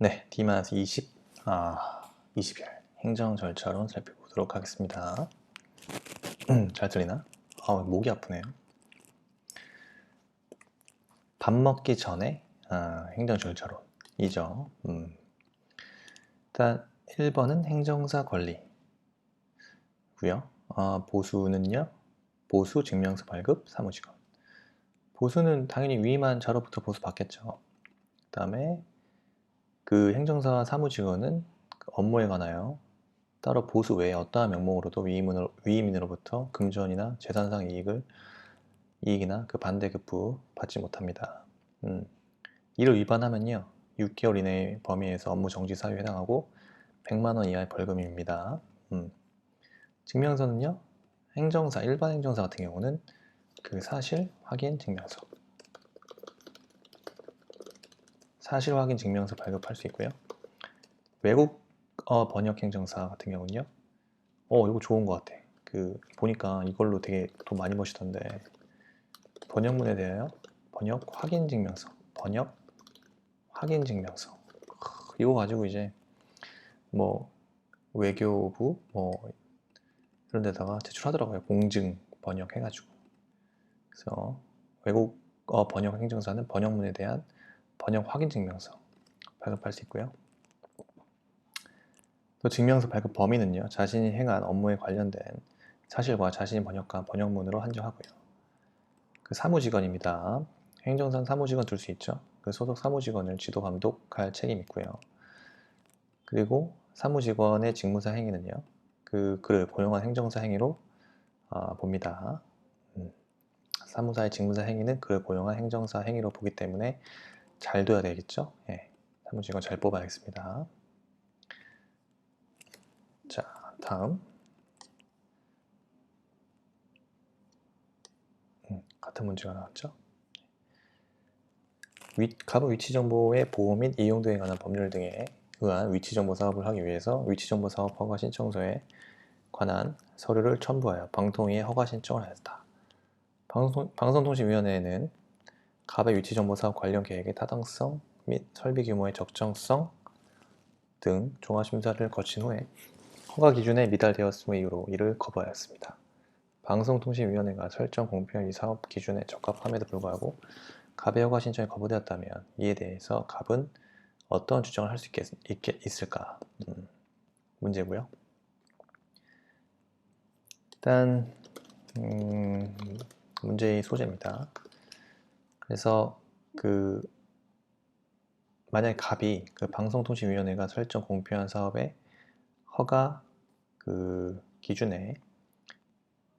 네, D-20, 아, 20일 행정 절차론 살펴보도록 하겠습니다. 잘 들리나? 아, 목이 아프네요. 밥 먹기 전에 아, 행정 절차론 이죠. 음. 일단 1번은 행정사 권리고요. 아, 보수는요. 보수 증명서 발급 사무직원. 보수는 당연히 위임한 자로부터 보수 받겠죠. 그 다음에 그 행정사 사무직원은 그 업무에 관하여 따로 보수 외에 어떠한 명목으로도 위임으로, 위임인으로부터 금전이나 재산상 이익을 이익이나 그 반대급부 받지 못합니다. 음, 이를 위반하면요 6개월 이내 범위에서 업무 정지 사유에 해당하고 100만 원 이하의 벌금입니다. 음, 증명서는요 행정사 일반 행정사 같은 경우는 그 사실 확인 증명서 사실 확인 증명서 발급할 수 있고요. 외국어 번역 행정사 같은 경우는요. 어, 이거 좋은 것 같아. 그 보니까 이걸로 되게 돈 많이 버시던데 번역문에 대하여 번역 확인 증명서, 번역 확인 증명서. 이거 가지고 이제 뭐 외교부 뭐 이런 데다가 제출하더라고요. 공증 번역 해가지고. 그래서 외국어 번역 행정사는 번역문에 대한 번역 확인 증명서 발급할 수 있고요. 또 증명서 발급 범위는요. 자신이 행한 업무에 관련된 사실과 자신이 번역한 번역문으로 한정하고요. 그 사무직원입니다. 행정상 사무직원 둘 수 있죠. 그 소속 사무직원을 지도 감독할 책임 있고요. 그리고 사무직원의 직무사 행위는요. 그 그를 고용한 행정사 행위로 아, 봅니다. 음, 사무사의 직무사 행위는 그를 고용한 행정사 행위로 보기 때문에 잘 둬야 되겠죠? 예, 사무직원 잘 뽑아야겠습니다. 자, 다음. 음, 같은 문제가 나왔죠? 위, 갑의 위치 정보의 보호 및 이용 등에 관한 법률 등에 의한 위치 정보 사업을 하기 위해서 위치 정보 사업 허가 신청서에 관한 서류를 첨부하여 방통위에 허가 신청을 하였다. 방송, 방송통신위원회는 갑의 위치 정보 사업 관련 계획의 타당성 및 설비 규모의 적정성 등 종합 심사를 거친 후에 허가 기준에 미달되었음의 이유로 이를 거부하였습니다. 방송통신위원회가 설정 공표한 이 사업 기준에 적합함에도 불구하고 갑의 허가 신청이 거부되었다면 이에 대해서 갑은 어떤 주장을 할 수 있을까? 음, 문제고요. 일단 음, 문제의 소재입니다. 그래서 그 만약에 갑이 그 방송통신위원회가 설정 공표한 사업의 허가 그 기준에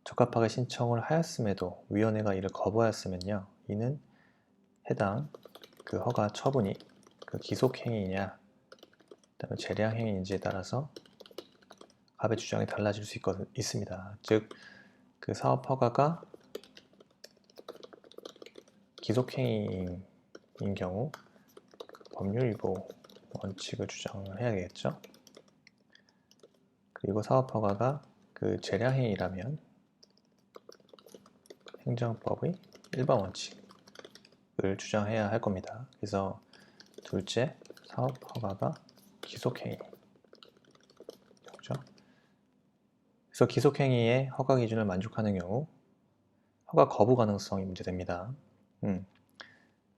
적합하게 신청을 하였음에도 위원회가 이를 거부하였으면요. 이는 해당 그 허가 처분이 그 기속행위냐 그다음에 재량행위인지에 따라서 갑의 주장이 달라질 수 있, 있습니다. 즉 그 사업 허가가 기속행위인 경우 법률 위보 원칙을 주장을 해야 겠죠 그리고 사업허가가 그 재량행위라면 행정법의 일반 원칙을 주장해야 할 겁니다. 그래서 둘째, 사업허가가 기속행위 그죠? 그래서 기속행위의 허가 기준을 만족하는 경우 허가 거부 가능성이 문제됩니다. 음.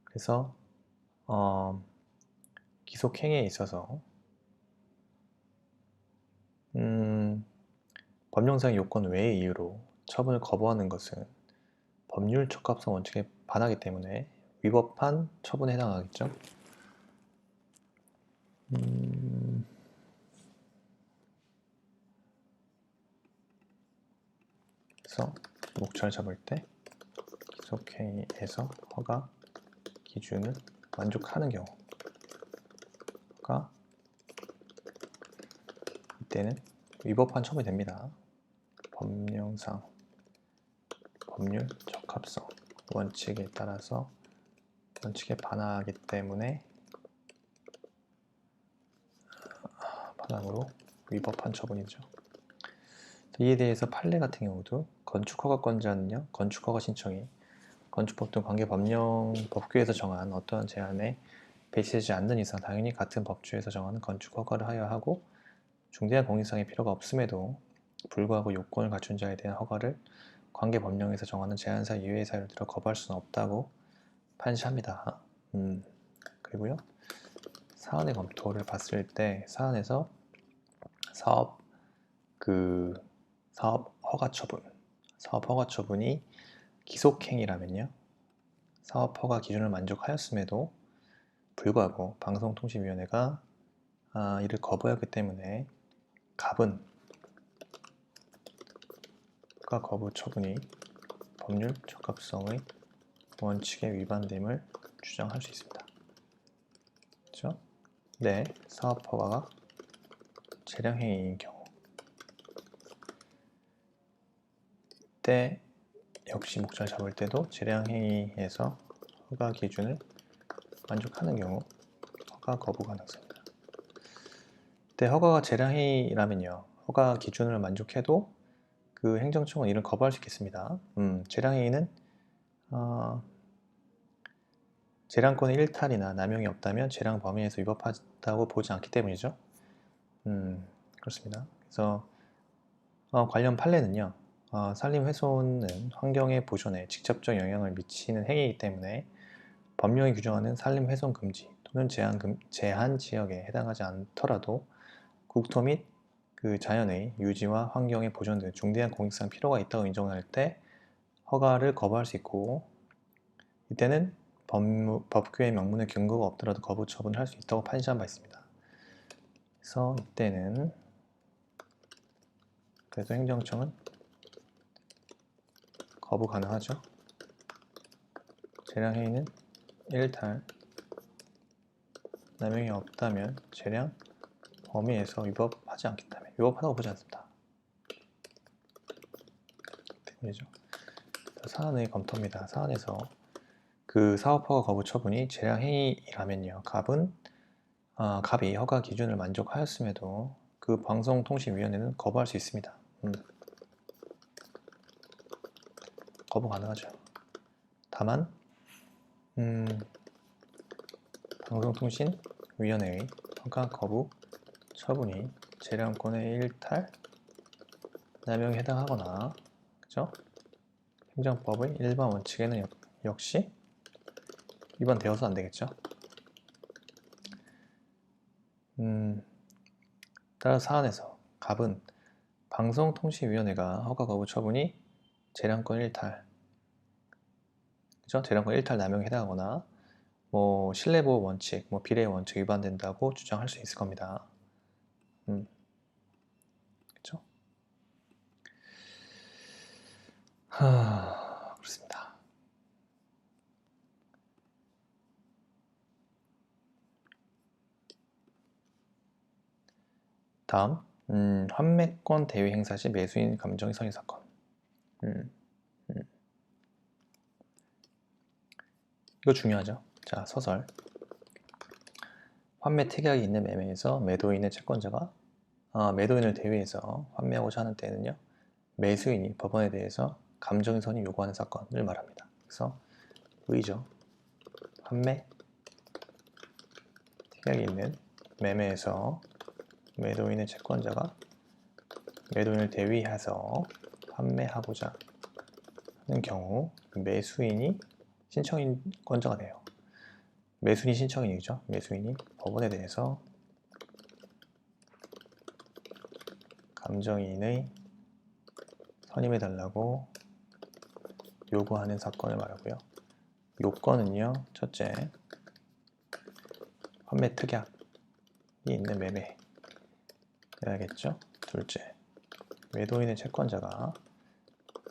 그래서 어, 기속 행위에 있어서 음, 법령상 요건 외의 이유로 처분을 거부하는 것은 법률 적합성 원칙에 반하기 때문에 위법한 처분에 해당하겠죠. 음, 그래서 목차를 잡을 때기 속행위에서 허가 기준을 만족하는 경우가 이때는 위법한 처분이 됩니다. 법령상 법률 적합성 원칙에 따라서 원칙에 반하기 때문에 반항으로 위법한 처분이죠. 이에 대해서 판례 같은 경우도 건축허가권자는요 건축허가 신청이 건축법 등 관계 법령 법규에서 정한 어떠한 제한에 배치되지 않는 이상 당연히 같은 법주에서 정하는 건축 허가를 하여야 하고 중대한 공익상의 필요가 없음에도 불구하고 요건을 갖춘 자에 대한 허가를 관계 법령에서 정하는 제한사 이외의 사유를 들어 거부할 수는 없다고 판시합니다. 음, 그리고요. 사안의 검토를 봤을 때 사안에서 사업 그 사업 허가 처분, 사업 허가 처분이 기속행위라면요. 사업 허가 기준을 만족하였음에도 불구하고 방송통신위원회가 아, 이를 거부하였기 때문에 갑은 허가 거부 처분이 법률 적합성의 원칙에 위반됨을 주장할 수 있습니다. 그렇죠? 네, 사업 허가가 재량행위인 경우 때 역시 목차를 잡을 때도 재량행위에서 허가 기준을 만족하는 경우 허가 거부 가능성입니다. 때 허가가 재량행위라면요. 허가 기준을 만족해도 그 행정청은 이를 거부할 수 있겠습니다. 음, 재량행위는 어, 재량권의 일탈이나 남용이 없다면 재량 범위에서 위법하다고 보지 않기 때문이죠. 음, 그렇습니다. 그래서 어, 관련 판례는요. 어, 산림 훼손은 환경의 보존에 직접적 영향을 미치는 행위이기 때문에 법령이 규정하는 산림 훼손 금지 또는 제한, 금, 제한 지역에 해당하지 않더라도 국토 및 그 자연의 유지와 환경의 보존 등 중대한 공익상 필요가 있다고 인정할 때 허가를 거부할 수 있고 이때는 법무, 법규의 명문의 근거가 없더라도 거부 처분을 할 수 있다고 판시한 바 있습니다. 그래서 이때는 그래서 행정청은 거부 가능하죠. 재량 행위는 일탈 남용이 없다면 재량 범위에서 위법하지 않기 때문에 위법하다고 보지 않습니다. 때문이죠. 사안의 검토입니다. 사안에서 그 사업 허가 거부 처분이 재량 행위라면요. 갑은 아, 갑이 허가 기준을 만족하였음에도 그 방송통신위원회는 거부할 수 있습니다. 음. 거부 가능하죠. 다만 음, 방송통신위원회의 허가 거부 처분이 재량권의 일탈, 남용에 해당하거나 그죠? 행정법의 일반 원칙에는 역, 역시 위반되어서 안 되겠죠. 음, 따라 사안에서 갑은 방송통신위원회가 허가 거부 처분이 재량권 일탈, 그죠? 재량권 일탈 남용에 해당하거나 뭐 신뢰보호 원칙, 뭐 비례 원칙 위반된다고 주장할 수 있을 겁니다. 음, 그죠? 하, 그렇습니다. 다음, 음, 환매권 대위 행사 시 매수인 감정이 선의 사건. 음, 음. 이거 중요하죠. 자, 서설. 환매 특약이 있는 매매에서 매도인의 채권자가 아, 매도인을 대위해서 환매하고자 하는 때에는요 매수인이 법원에 대해서 감정선이 요구하는 사건을 말합니다. 그래서 의죠. 환매 특약이 있는 매매에서 매도인의 채권자가 매도인을 대위해서 판매하고자 하는 경우 매수인이 신청인권자가 돼요. 매수인이 신청인이죠. 매수인이 법원에 대해서 감정인의 선임해달라고 요구하는 사건을 말하고요. 요건은요. 첫째, 판매 특약이 있는 매매 해야겠죠. 둘째, 매도인의 채권자가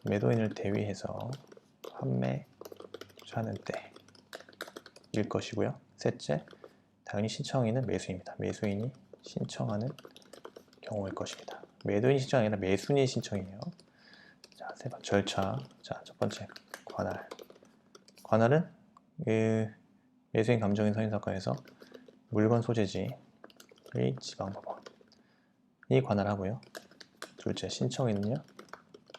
매도인을 대위해서 판매 하는 때일 것이고요. 셋째, 당연히 신청인은 매수입니다. 매수인이 신청하는 경우일 것입니다. 매도인 신청이 아니라 매수인의 신청이에요. 자, 세 번째 절차. 자, 첫 번째 관할. 관할은 그 매수인 감정인 선인 사건에서 물건 소재지의 지방법원 이 관할하고요. 둘째 신청인은요.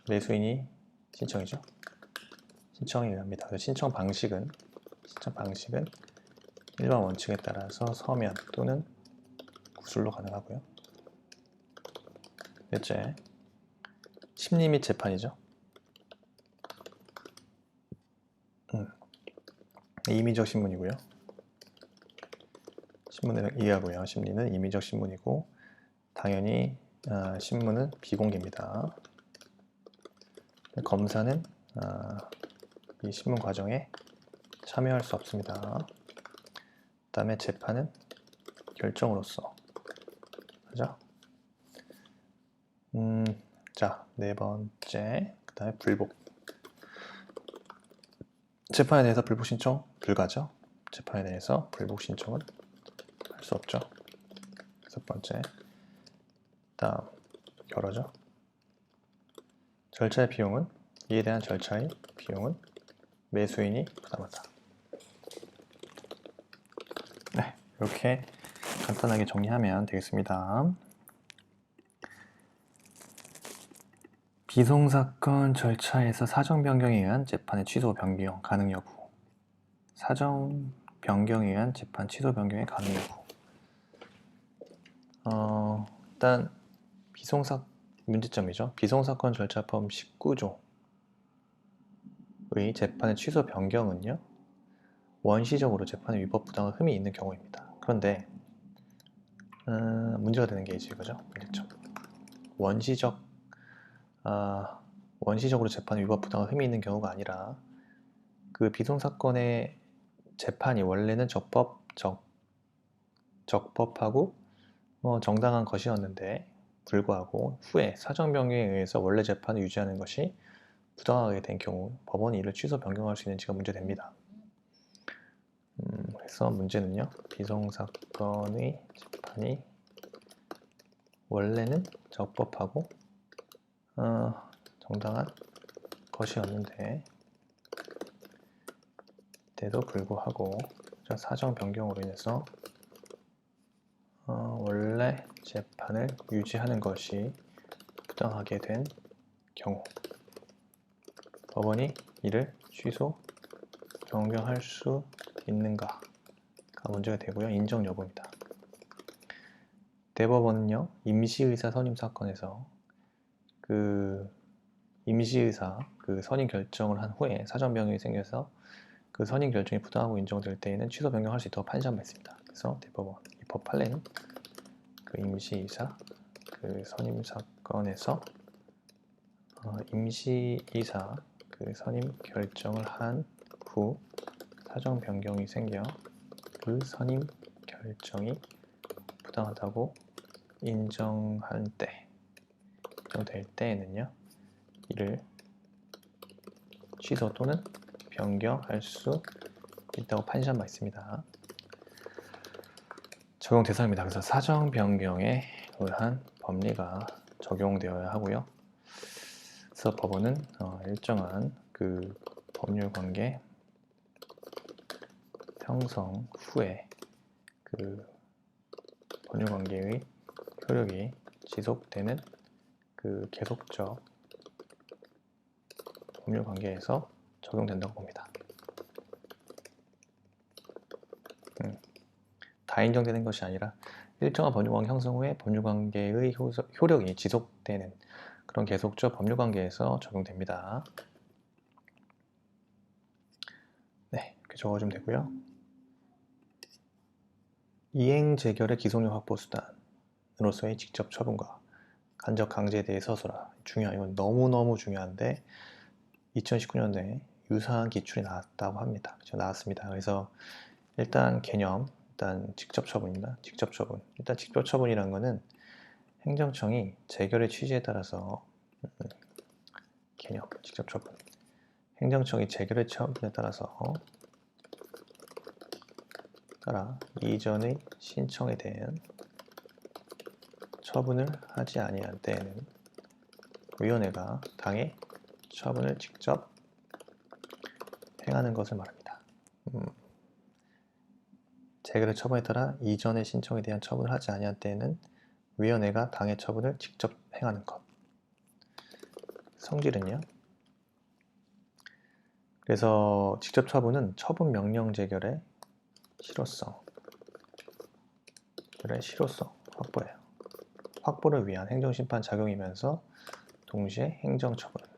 매수인이 신청이죠. 신청이 합니다. 신청 방식은 신청 방식은 일반 원칙에 따라서 서면 또는 구술로 가능하고요. 넷째, 심리 및 재판이죠. 음, 임의적 신문이고요. 신문을 이해하고요. 심리는 임의적 신문이고 당연히 아, 신문은 비공개입니다. 검사는 아, 이 신문 과정에 참여할 수 없습니다. 그 다음에 재판은 결정으로서 하죠. 음, 자, 네 번째. 그 다음에 불복. 재판에 대해서 불복 신청 불가죠. 재판에 대해서 불복 신청은 할 수 없죠. 여섯 번째. 다음 결어죠. 절차의 비용은 이에 대한 절차의 비용은 매수인이 부담한다. 네, 이렇게 간단하게 정리하면 되겠습니다. 비송사건 절차에서 사정 변경에 의한 재판의 취소 변경 가능 여부. 사정 변경에 의한 재판 취소 변경의 가능 여부. 어, 일단 비송사 문제점이죠. 비송사건 절차법 19조의 재판의 취소 변경은요. 원시적으로 재판의 위법 부당한 흠이 있는 경우입니다. 그런데 음, 문제가 되는 게 이제 이거죠. 문제점. 원시적 아, 원시적으로 재판의 위법 부당한 흠이 있는 경우가 아니라 그 비송 사건의 재판이 원래는 적법 적 적법하고 뭐 정당한 것이었는데 불구하고 후에 사정 변경에 의해서 원래 재판을 유지하는 것이 부당하게 된 경우 법원이 이를 취소 변경할 수 있는지가 문제됩니다. 음, 그래서 문제는요 비송 사건의 재판이 원래는 적법하고 어, 정당한 것이었는데 때도 불구하고 사정 변경으로 인해서 재판을 유지하는 것이 부당하게 된 경우 법원이 이를 취소 변경할 수 있는가가 문제가 되고요. 인정 여부입니다. 대법원은요 임시의사 선임 사건에서 그 임시의사 그 선임 결정을 한 후에 사전 변경이 생겨서 그 선임 결정이 부당하고 인정될 때에는 취소 변경할 수 있다고 판시한 바 있습니다. 그래서 대법원 입법 판례는 그 임시의사 그 선임 사건에서 어, 임시의사 그 선임 결정을 한 후 사정 변경이 생겨 그 선임 결정이 부당하다고 인정할 때 인정될 때에는요 이를 취소 또는 변경할 수 있다고 판시한 바 있습니다. 적용 대상입니다. 그래서 사정 변경에 의한 법리가 적용되어야 하고요. 그래서 법원은 어, 일정한 그 법률 관계 형성 후에 그 법률 관계의 효력이 지속되는 그 계속적 법률 관계에서 적용된다고 봅니다. 음, 다 인정되는 것이 아니라 일정한 법률관계 형성 후에 법률관계의 효력이 지속되는 그런 계속적 법률관계에서 적용됩니다. 네, 이렇게 적어주면 되고요. 이행 재결의 기속력 확보 수단으로서의 직접 처분과 간접 강제에 대해서서라 중요한 이건 너무 너무 중요한데 2019년도에 유사한 기출이 나왔다고 합니다. 그렇죠? 나왔습니다. 그래서 일단 개념, 일단 직접 처분입니다. 직접 처분. 일단 직접 처분이라는 것은 행정청이 재결의 취지에 따라서 음, 개념, 직접 처분. 행정청이 재결의 처분에 따라서 따라 이전의 신청에 대한 처분을 하지 아니한 때에는 위원회가 당의 처분을 직접 행하는 것을 말합니다. 음, 재결의 처분에 따라 이전의 신청에 대한 처분을 하지 아니한 때에는 위원회가 당의 처분을 직접 행하는 것. 성질은요. 그래서 직접 처분은 처분 명령 재결의 실효성 들의 실효성 확보해요. 확보를 위한 행정심판 작용이면서 동시에 행정처분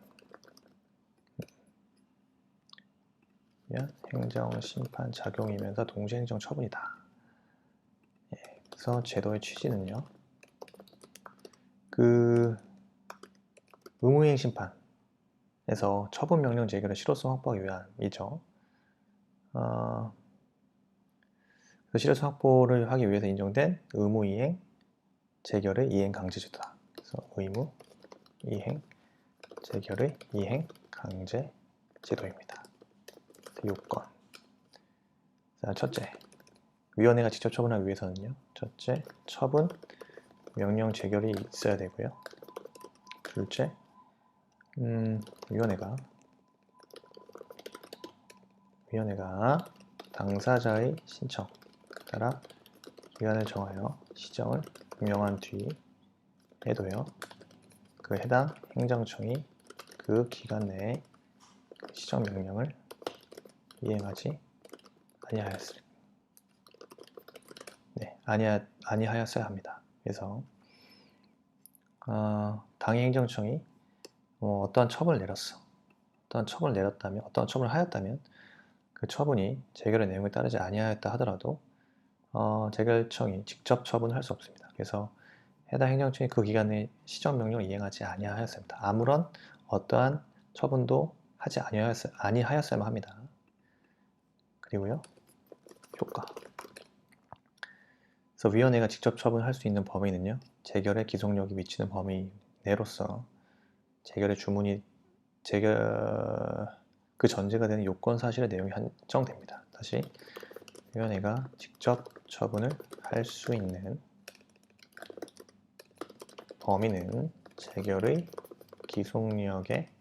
위한 행정 심판 작용이면서 동시에 행정 처분이다. 예, 그래서 제도의 취지는요. 그 의무이행 심판에서 처분 명령 제결의 실효성 확보하기 위함이죠. 어, 그 실효성 확보를 하기 위해서 인정된 의무 이행 재결의 이행 강제 제도다. 그래서 의무 이행 재결의 이행 강제 제도입니다. 요건. 자, 첫째. 위원회가 직접 처분하기 위해서는요. 첫째, 처분 명령 재결이 있어야 되고요. 둘째, 음, 위원회가 위원회가 당사자의 신청 따라 기간을 정하여 시정을 명한 뒤에도요. 그 해당 행정청이 그 기간 내에 시정 명령을 이행하지 아니하였을 네, 아니하, 아니하였어야 합니다. 그래서 어, 당의 행정청이 어, 어떠한 처분을 내렸어. 어떠한 처분을 내렸다면, 어떠한 처분을 하였다면 그 처분이 재결의 내용에 따르지 아니하였다 하더라도 어, 재결청이 직접 처분을 할수 없습니다. 그래서 해당 행정청이 그 기간 내에 시정 명령을 이행하지 아니하였습니다. 아무런 어떠한 처분도 하지 아니하였, 아니하였어야만 합니다. 그리고요, 효과. 그래서 위원회가 직접 처분할 수 있는 범위는요, 재결의 기속력이 미치는 범위 내로서 재결의 주문이 재결 그 전제가 되는 요건 사실의 내용이 한정됩니다. 다시 위원회가 직접 처분을 할 수 있는 범위는 재결의 기속력에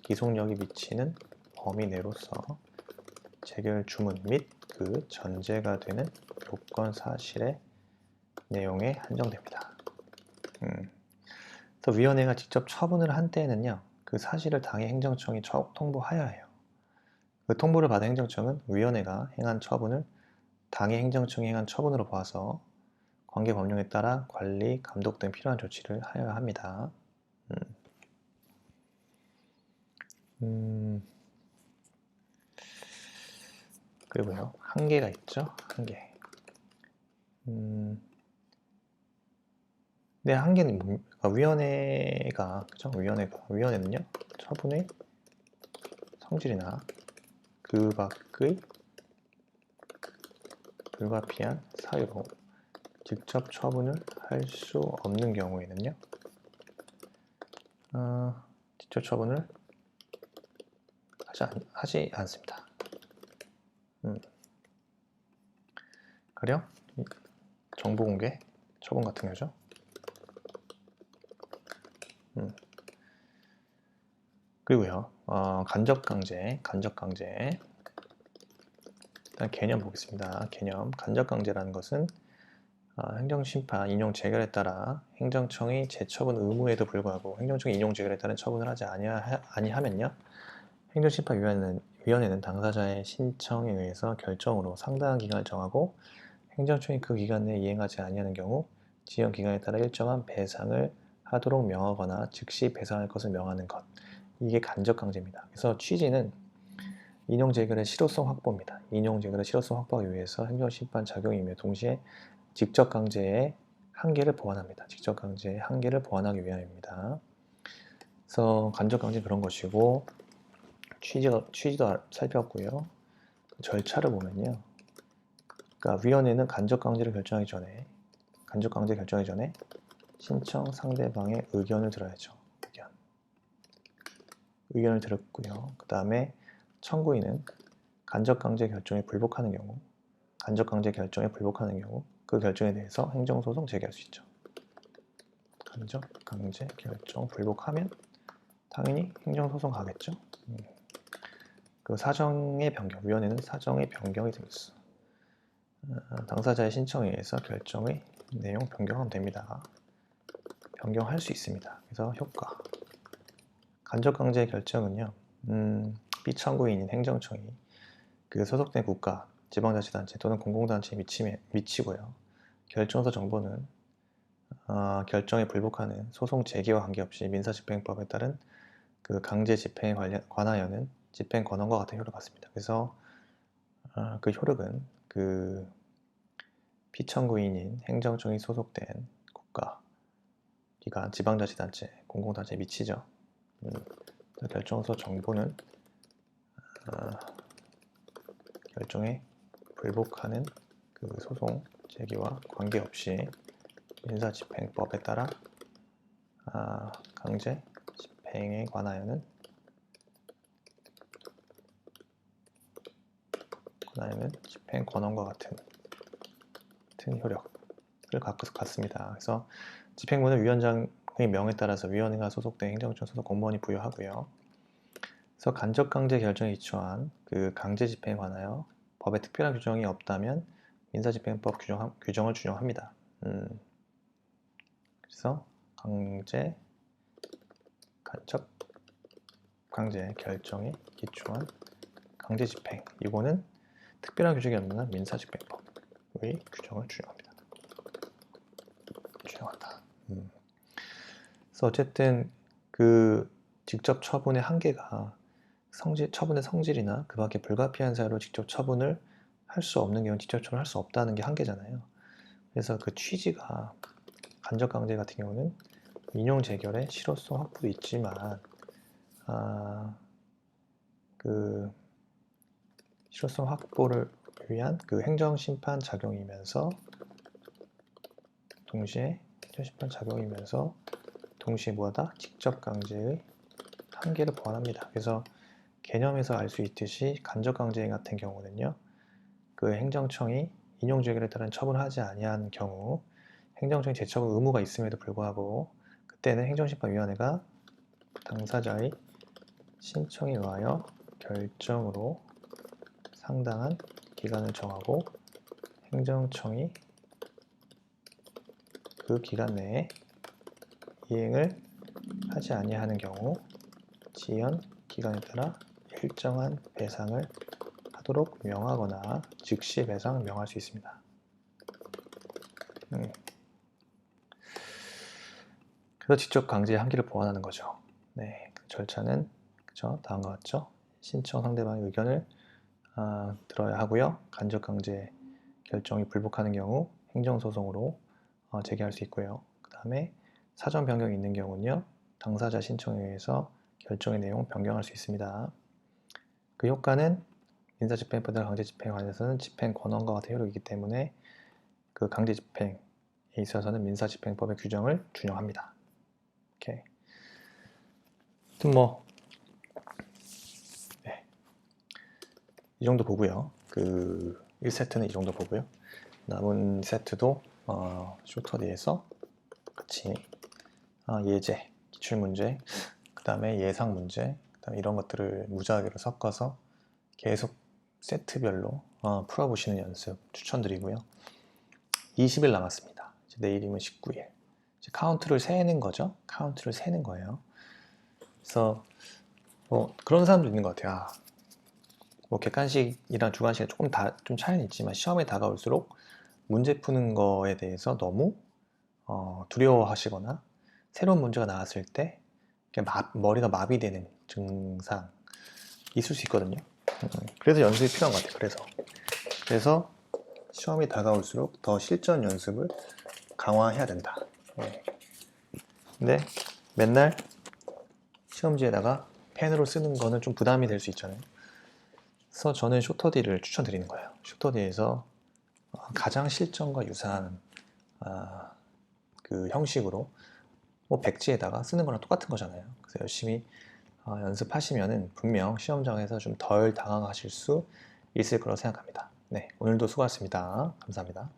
기속력이 미치는 범위 내로서 재결 주문 및 그 전제가 되는 요건 사실의 내용에 한정됩니다. 음. 또 위원회가 직접 처분을 한 때에는요, 그 사실을 당의 행정청이 처- 통보하여야 해요. 그 통보를 받은 행정청은 위원회가 행한 처분을 당의 행정청이 행한 처분으로 봐서 관계 법령에 따라 관리, 감독 등 필요한 조치를 하여야 합니다. 음. 음. 그리고요, 한계가 있죠. 한계. 음. 네, 한계는 뭡니까? 위원회가, 그죠? 위원회가, 위원회는요, 처분의 성질이나 그 밖의 불가피한 사유로 직접 처분을 할 수 없는 경우에는요, 어, 직접 처분을 하지, 않, 하지 않습니다. 음. 가령 이 정보 공개 처분 같은 거죠. 음. 그리고요, 어, 간접 강제, 간접 강제. 일단 개념 보겠습니다. 개념. 간접 강제라는 것은 어, 행정심판 인용 재결에 따라 행정청이 재처분 의무에도 불구하고 행정청이 인용 재결에 따른 처분을 하지 아니하, 아니하면요. 행정심판 위원회는, 위원회는 당사자의 신청에 의해서 결정으로 상당한 기간을 정하고 행정청이 그 기간 내에 이행하지 아니하는 경우 지연 기간에 따라 일정한 배상을 하도록 명하거나 즉시 배상할 것을 명하는 것. 이게 간접 강제입니다. 그래서 취지는 인용 재결의 실효성 확보입니다. 인용 재결의 실효성 확보하기 위해서 행정심판 작용이며 동시에 직접 강제의 한계를 보완합니다. 직접 강제의 한계를 보완하기 위함입니다. 그래서 간접 강제 그런 것이고 취지도, 취지도 살펴봤고요. 그 절차를 보면요. 그러니까 위원회는 간접 강제를 결정하기 전에 간접 강제 결정하기 전에 신청 상대방의 의견을 들어야죠. 의견. 의견을 들었고요. 그 다음에 청구인은 간접 강제 결정에 불복하는 경우, 간접 강제 결정에 불복하는 경우 그 결정에 대해서 행정소송 제기할 수 있죠. 간접 강제 결정 불복하면 당연히 행정소송 가겠죠. 음. 그 사정의 변경, 위원회는 사정의 변경이 되겠어. 어, 당사자의 신청에 의해서 결정의 내용 변경하면 됩니다. 변경할 수 있습니다. 그래서 효과. 간접 강제 결정은요, 음, 피청구인인 행정청이 그 소속된 국가 지방자치단체 또는 공공단체에 미치매, 미치고요. 결정서 정보는 어, 결정에 불복하는 소송 제기와 관계없이 민사집행법에 따른 그 강제 집행에 관하여는 집행 권한과 같은 효력을 갖습니다. 그래서 어, 그 효력은 그 피청구인인 행정청이 소속된 국가, 기관, 지방자치단체, 공공단체에 미치죠. 음, 결정서 정보는 어, 결정에 불복하는 그 소송 제기와 관계없이 민사집행법에 따라 아, 강제 집행에 관하여는 관하여는 집행 권한과 같은 같은 효력을 갖습니다. 그래서 집행부는 위원장의 명에 따라서 위원회가 소속된 행정청 소속 공무원이 부여하고요. 그래서 간접 강제 결정에 기초한 그 강제 집행에 관하여 법에 특별한 규정이 없다면 민사집행법 규정, 규정을 준용합니다. 음, 그래서 강제 간접 강제 결정에 기초한 강제 집행 이거는 특별한 규정이 없는 한 민사집행법의 규정을 준용합니다. 준용한다. 음. 그래서 어쨌든 그 직접 처분의 한계가 성질, 처분의 성질이나 그 밖에 불가피한 사유로 직접 처분을 할 수 없는 경우 직접 처분을 할 수 없다는 게 한계잖아요. 그래서 그 취지가 간접 강제 같은 경우는 인용 재결의 실효성 확보도 있지만 아, 그 실효성 확보를 위한 그 행정심판 작용이면서 동시에 행정심판 작용이면서 동시에 뭐하다? 직접 강제의 한계를 보완합니다. 그래서 개념에서 알 수 있듯이 간접 강제 같은 경우는요. 그 행정청이 인용 재결에 따른 처분을 하지 아니한 경우 행정청이 제처분 의무가 있음에도 불구하고 그때는 행정심판위원회가 당사자의 신청에 의하여 결정으로 상당한 기간을 정하고 행정청이 그 기간 내에 이행을 하지 아니하는 경우 지연 기간에 따라 일정한 배상을 하도록 명하거나 즉시 배상 명할 수 있습니다. 음. 그래서 직접 강제의 한계를 보완하는 거죠. 네, 그 절차는 그죠 다음과 같죠. 신청 상대방의 의견을 아, 들어야 하고요. 간접 강제 결정이 불복하는 경우 행정소송으로 어, 제기할 수 있고요. 그 다음에 사전 변경이 있는 경우는요. 당사자 신청에 의해서 결정의 내용 변경할 수 있습니다. 그 효과는 민사집행법이나 강제집행에 관해서는 집행 권한과 같은 효력이기 때문에 그 강제집행에 있어서는 민사집행법의 규정을 준용합니다. 하여튼 뭐, 이 정도 보고요. 그 1세트는 이 정도 보고요. 남은 세트도 어, 쇼터디에서 같이 어, 예제, 기출문제, 그 다음에 예상 문제, 그다음에 이런 것들을 무작위로 섞어서 계속 세트별로 어, 풀어보시는 연습 추천드리고요. 20일 남았습니다. 내일이면 19일. 카운트를 세는 거죠. 카운트를 세는 거예요. 그래서 뭐 그런 사람도 있는 것 같아요. 아, 뭐 객관식이랑 주관식이 조금 다 좀 차이는 있지만 시험에 다가올수록 문제 푸는 거에 대해서 너무 어, 두려워하시거나 새로운 문제가 나왔을 때 마, 머리가 마비되는 증상 있을 수 있거든요. 음, 그래서 연습이 필요한 것 같아요. 그래서 그래서 시험이 다가올수록 더 실전 연습을 강화해야 된다. 네. 근데 맨날 시험지에다가 펜으로 쓰는 거는 좀 부담이 될 수 있잖아요. 그래서 저는 쇼터디를 추천드리는 거예요. 쇼터디에서 어, 가장 실전과 유사한 아, 그 형식으로 뭐 백지에다가 쓰는 거랑 똑같은 거잖아요. 그래서 열심히 어, 연습하시면은 분명 시험장에서 좀 덜 당황하실 수 있을 거라고 생각합니다. 네, 오늘도 수고하셨습니다. 감사합니다.